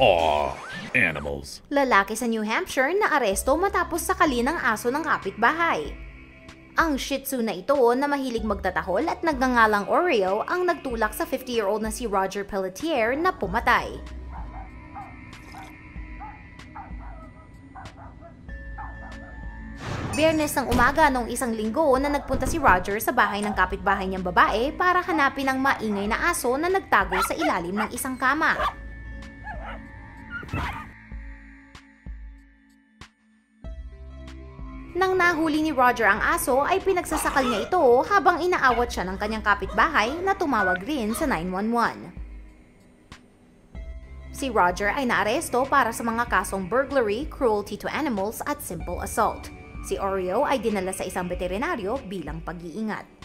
Aw, animals. Lalaki sa New Hampshire na aresto matapos sakali ng aso ng kapitbahay. Ang Shih Tzu na ito na mahilig magtatahol at nagngangalang Oreo ang nagtulak sa 50-year-old na si Roger Pelletier na pumatay. Biyernes ng umaga noong isang linggo na nagpunta si Roger sa bahay ng kapitbahay niyang babae para hanapin ang maingay na aso na nagtago sa ilalim ng isang kama. Nang nahuli ni Roger ang aso ay pinagsasakal niya ito habang inaawat siya ng kanyang kapitbahay na tumawag rin sa 911. Si Roger ay naaresto para sa mga kasong burglary, cruelty to animals at simple assault. Si Oreo ay dinala sa isang veterinaryo bilang pag-iingat.